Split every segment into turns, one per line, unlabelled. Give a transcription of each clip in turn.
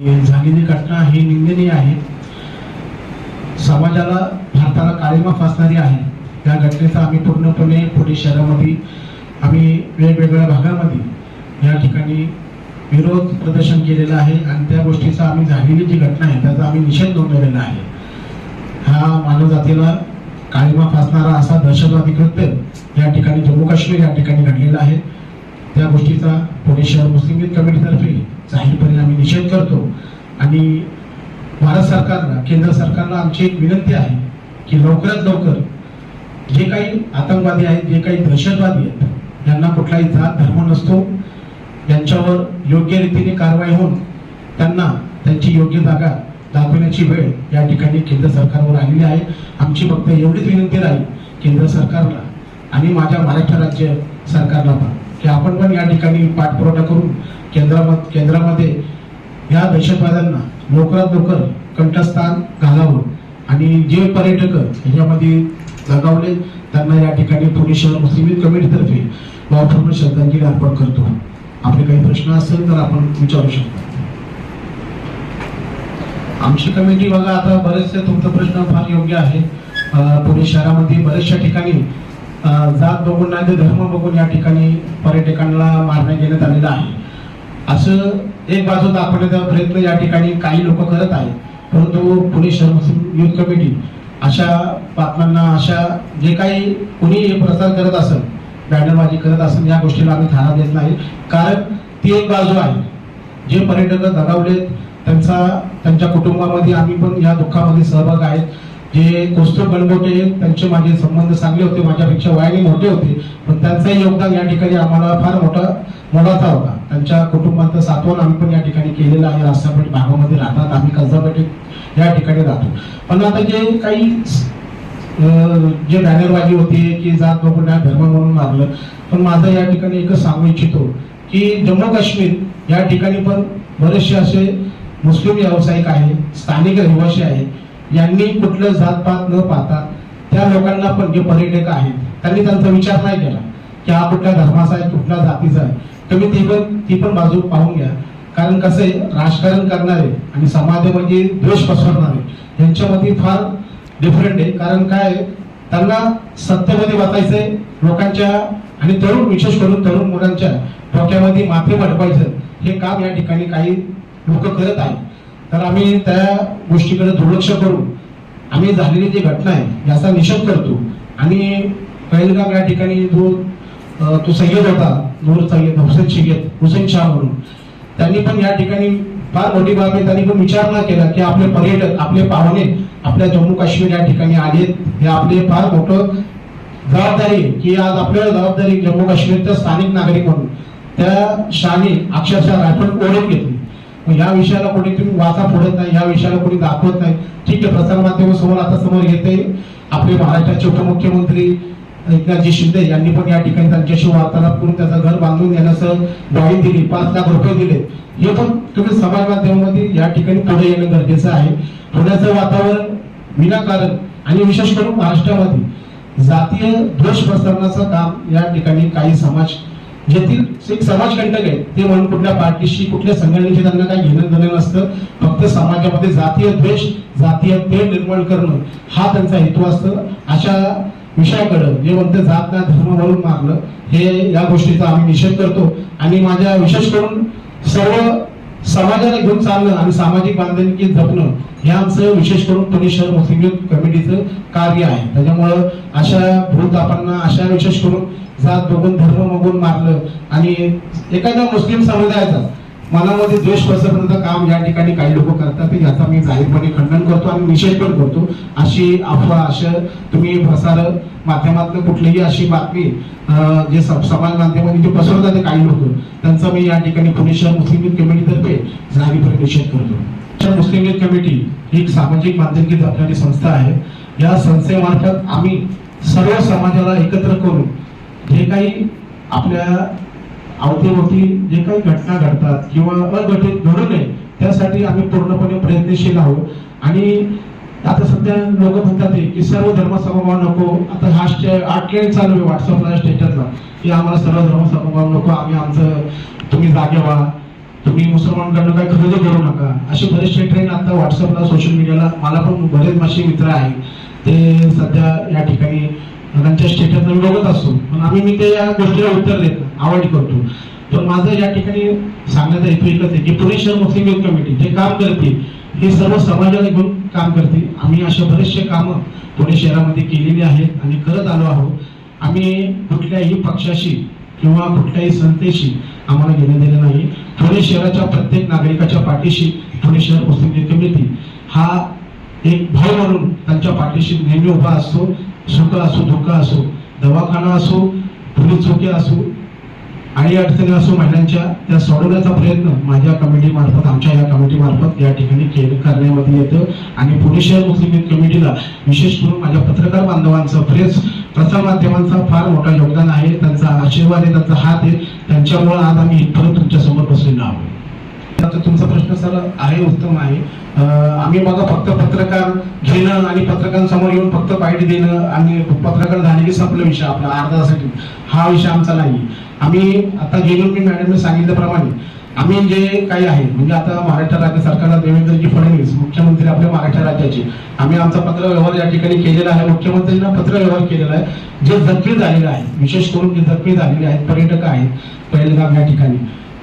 झालेली घटना ही निंदनीय आहे. समाजाला भारताला काळीमा फासणारी आहे. त्या घटनेचा आम्ही पूर्णपणे पुणे शहरामध्ये आम्ही वेगवेगळ्या भागामध्ये या ठिकाणी विरोध प्रदर्शन केलेलं आहे आणि त्या गोष्टीचा आम्ही झालेली जी घटना आहे त्याचा आम्ही निषेध नोंदवलेला आहे. हा मानव जातीला काळीमा फासणारा असा दहशतवादी कृत्य या ठिकाणी जम्मू काश्मीर या ठिकाणी घडलेला आहे. त्या गोष्टीचा पुणे शहर मुस्लिम लीग कमिटीतर्फे जाहीरपणे आम्ही निषेध करतो. आणि भारत सरकारला केंद्र सरकारला आमची एक विनंती आहे की लवकरात लवकर जे काही आतंकवादी आहेत जे काही दहशतवादी आहेत यांना कुठलाही जात धर्म नसतो. यांच्यावर योग्य रीतीने कारवाई होऊन त्यांना त्यांची योग्य जागा दाखवण्याची वेळ या ठिकाणी केंद्र सरकारवर आलेली आहे. आमची फक्त एवढीच विनंती राहील केंद्र सरकारला आणि माझ्या महाराष्ट्र राज्य सरकारला पण. की आपण पण या ठिकाणी पाठपुरावा करून केंद्रामध्ये केंद्रामध्ये या दहशतवाद्यांना लवकरात लवकर कंठस्थान घालावं आणि जे पर्यटक याच्यामध्ये लगावले त्यांना या ठिकाणी पुणे शहर मुस्लिम कमिटीतर्फे भावपूर्ण श्रद्धांजली अर्पण करतो. आपले काही प्रश्न असेल तर आपण विचारू शकता. आमची कमिटी बघा आता बरेचसे तुमचा प्रश्न फार योग्य आहे. पुणे शहरामध्ये बऱ्याचशा ठिकाणी जात बघून नाही तर धर्म बघून या ठिकाणी पर्यटकांना मारण्यात घेण्यात आलेलं आहे. असं एक बाजू दाखवण्याचा प्रयत्न या ठिकाणी काही लोक करत आहेत. परंतु पुणे शहर मुस्लिम युथ कमिटी अशा बातम्यांना अशा जे काही कुणी प्रसार करत असेल बॅनरबाजी करत असेल या गोष्टीला आम्ही थारा देत नाही. कारण ती एक बाजू आहे. जे पर्यटक दगावलेत त्यांचा त्यांच्या कुटुंबामध्ये आम्ही पण या दुःखामध्ये सहभाग आहेत. जे कौस्तुभ बनगोटे त्यांचे माझे संबंध चांगले होते माझ्यापेक्षा वयाने मोठे होते पण त्यांचंही योगदान या ठिकाणी आम्हाला फार मोठा मोलाचा होता. त्यांच्या कुटुंबाचं सातवण आम्ही पण या ठिकाणी केलेलं आहे रास्तापेठ भागामध्ये राहतात आम्ही कर्जापेठेत या ठिकाणी राहतो. पण आता जे काही जे बॅनरबाजी होती की जात बघून धर्म म्हणून मारलं पण माझं या ठिकाणी एकच सांगू इच्छितो की जम्मू काश्मीर या ठिकाणी पण बरेचसे असे मुस्लिम व्यावसायिक आहे स्थानिक रहिवासी आहे यांनी कुठलं जातपात न पाहता त्या लोकांना पण जे पर्यटक आहेत त्यांनी त्यांचा विचार नाही केला की हा कुठल्या धर्माचा आहे कुठल्या जातीचा आहे. तुम्ही ती पण ती पण बाजू पाहून घ्या. कारण कसं आहे राजकारण करणारे आणि समाजामध्ये म्हणजे द्वेष पसरणारे यांच्यामध्ये फार डिफरंट आहे. कारण काय त्यांना सत्तेमध्ये वाचायचंय लोकांच्या आणि तरुण विशेष करून तरुण मुलांच्या डोक्यामध्ये माथे वाटवायचं हे काम या ठिकाणी काही लोक करत आहेत. तर आम्ही त्या गोष्टीकडे दुर्लक्ष करून आम्ही झालेली जी घटना आहे याचा निषेध करतो. आणि पहिलगाम या ठिकाणी जो तो सय्यद होता नूर सय्यद हुसेन शिगेत हुसेन शाह म्हणून त्यांनी पण या ठिकाणी फार मोठी बाब आहे. त्यांनी पण विचार न केला की आपले पर्यटक आपले पाहुणे आपल्या जम्मू काश्मीर या ठिकाणी आलेत. हे आपले फार मोठं जबाबदारी की आज आपल्याला जबाबदारी जम्मू काश्मीरच्या स्थानिक नागरिक म्हणून. त्या शाने अक्षरशः रायफल ओढून घेतली. मग या विषयाला कोणी तुम्ही वाचा फोडत नाही या विषयाला कोणी दाखवत नाही. ठीक आहे प्रसारमाध्यमासमोर समोर आता समोर येते. आपले महाराष्ट्राचे उपमुख्यमंत्री एकनाथजी शिंदे यांनी पण या ठिकाणी त्यांच्याशी वार्तालाप करून त्याचं घर बांधून देण्याचं ग्वाही दिली पाच लाख रुपये दिले हे पण तुम्ही समाज माध्यमामध्ये या ठिकाणी पुढे येणं गरजेचं आहे. पुण्याचं वातावरण विनाकारण आणि विशेष करून महाराष्ट्रामध्ये जातीय द्वेष प्रसारणाचं काम या ठिकाणी काही समाज जेथील एक समाजकंटक आहे. ते म्हणून कुठल्या पार्टीशी कुठल्या संघटनेशी त्यांना काही घेणं देणं नसतं. फक्त समाजामध्ये जातीय द्वेष जातीय तेढ निर्माण करणं हा त्यांचा हेतू असतं. अशा विषयाकडं जे म्हणते जात ना धर्म म्हणून मागणं हे या गोष्टीचा आम्ही निषेध करतो. आणि माझ्या विशेष करून सर्व समाजाला घेऊन चालणं आणि सामाजिक बांधिलकी जपणं हे आमचं विशेष करून पुणे शहर मुस्लिम लीग कमिटीचं कार्य आहे. त्याच्यामुळं अशा भूतापांना अशा विशेष करून जात बघून धर्म बघून मारलं आणि एखाद्या मुस्लिम समुदायाचा मनामध्ये द्वेष पसरण्याचं काम या ठिकाणी काही लोक करतात. याचा मी जाहीरपणे खंडन करतो आणि निषेध पण करतो. अशी अफवा अशा तुम्ही प्रसार माध्यमातलं कुठलीही अशी बातमी जे समाज माध्यमामध्ये जे पसरवतात ते काही लोक त्यांचा मी या ठिकाणी पुणे शहर मुस्लिम लीग कमिटीतर्फे जाहीरपणे निषेध करतो. शहर मुस्लिम लीग कमिटी ही एक सामाजिक माध्यमिक जपणारी संस्था आहे. या संस्थेमार्फत आम्ही सर्व समाजाला एकत्र करून जे काही आपल्या अवतीभोवती जे काही घटना घडतात किंवा अघटित घडू नये त्यासाठी आम्ही पूर्णपणे प्रयत्नशील आहोत. आणि आता सध्या लोक म्हणतात की सर्व धर्म समभाव नको. आता हा स्टे- चालू आहे व्हॉट्सअपला स्टेटसला. की आम्हाला सर्व धर्म समभाव नको. आम्ही आमचं तुम्ही जागे व्हा. तुम्ही मुसलमानकडनं काय खरेदी करू नका. असे बरेचसे ट्रेंड आता व्हॉट्सअपला सोशल मीडियाला मला पण बरेच माझे मित्र आहेत. ते सध्या या ठिकाणी त्यांच्या स्टेटस बघत असतो पण आम्ही मी ते या गोष्टीला उत्तर देत अवॉइड करतो. तर माझं या ठिकाणी सांगण्याचा हेतू एकच आहे की पुणे शहर मुस्लिम युथ कमिटी जे काम करते हे सर्व समाजाला घेऊन काम करते. आम्ही असे बरेचसे कामं पुणे शहरामध्ये केलेली आहेत आणि करत आलो आहोत. आम्ही कुठल्याही पक्षाशी किंवा कुठल्याही संस्थेशी आम्हाला घेणं देणं नाही. पुणे शहराच्या प्रत्येक नागरिकाच्या पाठीशी पुणे शहर मुस्लिम लीग कमिटी हा एक भाऊ म्हणून त्यांच्या पाठीशी नेहमी उभा असतो. सुख असो दुःख असो दवाखाना असो पोलीस चौकी असो आणि अडचणी असो महिलांच्या त्या सोडवण्याचा प्रयत्न माझ्या कमिटीमार्फत आमच्या या कमिटीमार्फत या ठिकाणी केलं करण्यामध्ये येतं. आणि पुणे शहर मुस्लिम लीग कमिटीला विशेष करून माझ्या पत्रकार बांधवांचं प्रेस प्रसारमाध्यमांचा फार मोठा योगदान आहे. त्यांचा आशीर्वाद आहे त्यांचा हात आहे. त्यांच्यामुळे आज आम्ही इथपर्यंत तुमच्यासमोर बसलेलो आहोत. आता तुमचा प्रश्न सर आहे उत्तम आहे. आम्ही बघा फक्त पत्रकार घेणं आणि पत्रकारांसमोर येऊन फक्त पाहिजे देणं आणि पत्रकार झाले की संपलं विषय आपला अर्धा तासाठी हा विषय आमचा नाही. आम्ही आता गेलो मी मॅडमने सांगितल्याप्रमाणे आम्ही जे काही आहे म्हणजे आता महाराष्ट्र राज्य सरकारला देवेंद्रजी फडणवीस मुख्यमंत्री आपल्या महाराष्ट्र राज्याचे. आम्ही आमचा पत्र व्यवहार या ठिकाणी केलेला आहे मुख्यमंत्र्यांना पत्र व्यवहार केलेला आहे. जे जखमी झालेले आहे विशेष करून जे जखमी झालेले आहेत पर्यटक आहेत पहिलगाम या ठिकाणी.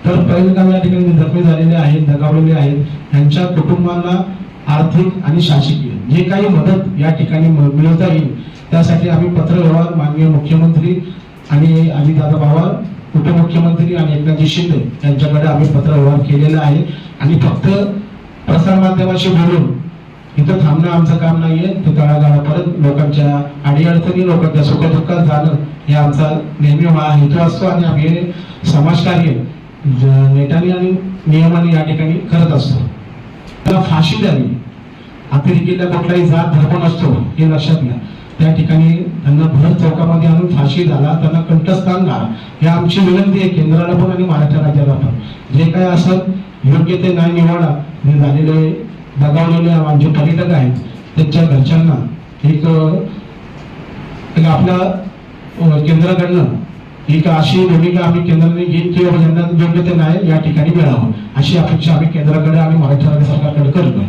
तर पहिलगाम या ठिकाणी जखमी झालेले आहेत दगावलेले आहेत. त्यांच्या कुटुंबांना आर्थिक आणि शासकीय जे काही मदत या ठिकाणी मिळवता येईल त्यासाठी आम्ही पत्रव्यवहार माननीय मुख्यमंत्री आणि अजितदादा पवार उपमुख्यमंत्री आणि एकनाथजी शिंदे यांच्याकडे आम्ही पत्र व्यवहार केलेला आहे. आणि फक्त प्रसारमाध्यमाशी बोलून इथं थांबणं आमचं काम नाहीये. ते तळागाळापर्यंत लोकांच्या अडीअडचणी लोकांच्या सुखदुःखात जाणं हे आमचा नेहमी हा हेतू असतो आणि आम्ही समाजकार्य नेटाने आणि नियमाने या ठिकाणी करत असतो. त्याला फाशी द्यावी. अमेरिकेला कुठलाही जात धर्म नसतो हे लक्षात घ्या. त्या ठिकाणी त्यांना भर चौकामध्ये आणून फाशी झाला त्यांना कंठस्थान घाला ही आमची विनंती आहे केंद्राला पण आणि महाराष्ट्र राज्याला पण. जे काय असत योग्य ते नाही निवडा जे झालेले दगावलेले आमचे पर्यटक आहेत त्यांच्या घरच्यांना एक आपल्या केंद्राकडनं एक अशी भूमिका आम्ही केंद्राने घेईन किंवा ज्यांना योग्य ते नाही या ठिकाणी मिळावं. अशी अपेक्षा आम्ही केंद्राकडे आणि महाराष्ट्र राज्य सरकारकडे करतोय